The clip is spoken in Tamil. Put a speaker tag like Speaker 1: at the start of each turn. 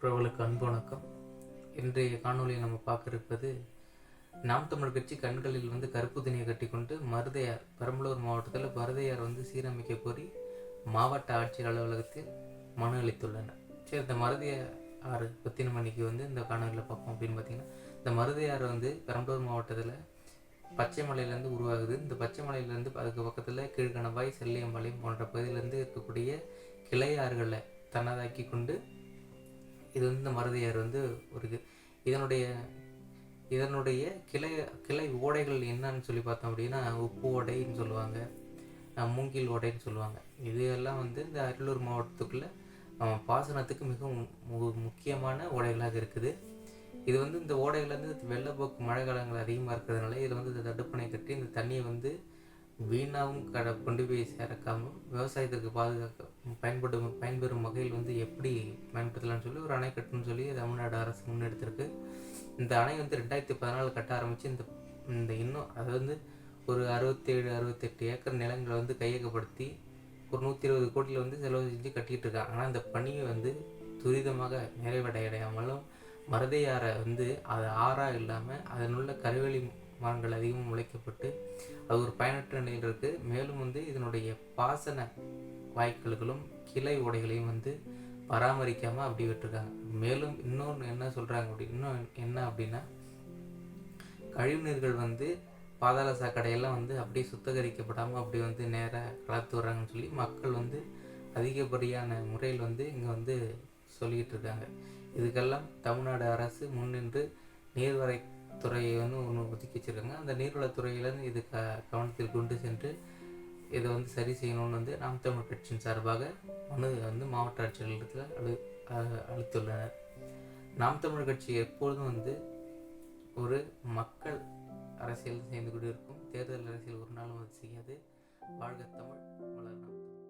Speaker 1: உறவுகளுக்கு அன்பு வணக்கம். இன்றைய காணொளியை நம்ம பார்க்க இருப்பது நாம் தமிழ் கட்சி கண்களில் வந்து கருப்பு துணியை கட்டிக்கொண்டு மருதையார் பெரம்பலூர் மாவட்டத்தில் மருதையார் வந்து சீரமைக்க கோரி மாவட்ட ஆட்சியர் அலுவலகத்தில் மனு அளித்துள்ளனர். சரி இந்த மருதையார் ஆறு பத்தின மணிக்கு வந்து இந்த காணொலியில் பார்ப்போம். அப்படின்னு பார்த்தீங்கன்னா இந்த மருதையார் வந்து பெரம்பலூர் மாவட்டத்தில் பச்சை மலையிலேருந்து உருவாகுது. இந்த பச்சை மலையிலேருந்து அதுக்கு பக்கத்தில் கீழ்கணவாய் செல்லியம்பாளையம் போன்ற பகுதியிலேருந்து இருக்கக்கூடிய கிளையாறுகளை தன்னதாக்கி கொண்டு இது வந்து இந்த மருதையார் வந்து ஒரு இது. இதனுடைய இதனுடைய கிளை கிளை ஓடைகள் என்னன்னு சொல்லி பார்த்தோம் அப்படின்னா உப்பு ஓடைன்னு சொல்லுவாங்க மூங்கில் ஓடைன்னு சொல்லுவாங்க. இது எல்லாம் வந்து இந்த அரியலூர் மாவட்டத்துக்குள்ளே பாசனத்துக்கு மிகவும் மு- முக்கியமான ஓடைகளாக இருக்குது. இது வந்து இந்த ஓடைகள்லேருந்து வெள்ளப்போக்கு மழை காலங்கள் அதிகமாக இருக்கிறதுனால இதில் வந்து இந்த தடுப்பணை கட்டி இந்த தண்ணியை வந்து வீணாகவும் கடை கொண்டு போய் சேர்க்காமல் விவசாயத்திற்கு பாதுகாக்க பயன்படும் பயன்பெறும் வகையில் வந்து எப்படி பயன்படுத்தலாம்னு சொல்லி ஒரு அணை கட்டணும்னு சொல்லி தமிழ்நாடு அரசு முன்னெடுத்திருக்கு. இந்த அணை வந்து ரெண்டாயிரத்தி பதினாலு கட்ட ஆரம்பித்து இந்த இந்த இன்னும் அது வந்து ஒரு அறுபத்தேழு அறுபத்தெட்டு ஏக்கர் நிலங்களை வந்து கையகப்படுத்தி ஒரு நூற்றி இருபது கோடியில் வந்து செலவு செஞ்சு கட்டிகிட்டு இருக்காங்க. ஆனால் அந்த பணியை வந்து துரிதமாக நிறைவடையடையாமலும் மருதையாரை வந்து அது ஆறாக இல்லாமல் அதனுள்ள கருவேலி மரங்கள் அதிகமாக முளைக்கப்பட்டு அது ஒரு பயனற்ற நிலையில் இருக்குது மேலும் வந்து இதனுடைய பாசன வாய்க்கால்களும் கிளை உடைகளையும் வந்து பராமரிக்காமல் அப்படி விட்டுருக்காங்க. மேலும் இன்னொன்று என்ன சொல்கிறாங்க அப்படி இன்னும் என்ன அப்படின்னா கழிவுநீர்கள் வந்து பாதாள சாக்கடையெல்லாம் வந்து அப்படியே சுத்தகரிக்கப்படாமல் அப்படி வந்து நேராக கலத்து வர்றாங்கன்னு சொல்லி மக்கள் வந்து அதிகப்படியான முறையில் வந்து இங்கே வந்து சொல்லிக்கிட்டு இருக்காங்க. இதுக்கெல்லாம் தமிழ்நாடு அரசு முன்னின்று நீர்வரை துறையை வந்து ஒன்று ஒதுக்கி வச்சிருக்காங்க அந்த நீர்வளத்துறையிலேருந்து இது க கவனத்தில் கொண்டு சென்று இதை வந்து சரி செய்யணும்னு வந்து நாம் தமிழ் கட்சியின் சார்பாக மனு வந்து மாவட்ட ஆட்சியர்களிடத்தில் அழு அஹ் அளித்துள்ளனர். நாம் தமிழ் கட்சி எப்பொழுதும் வந்து ஒரு மக்கள் அரசியல் சேர்ந்து கொண்டு இருக்கும் தேர்தல் அரசியல் ஒரு நாளும் அது செய்யாது. வாழ்க தமிழ் வளரணும்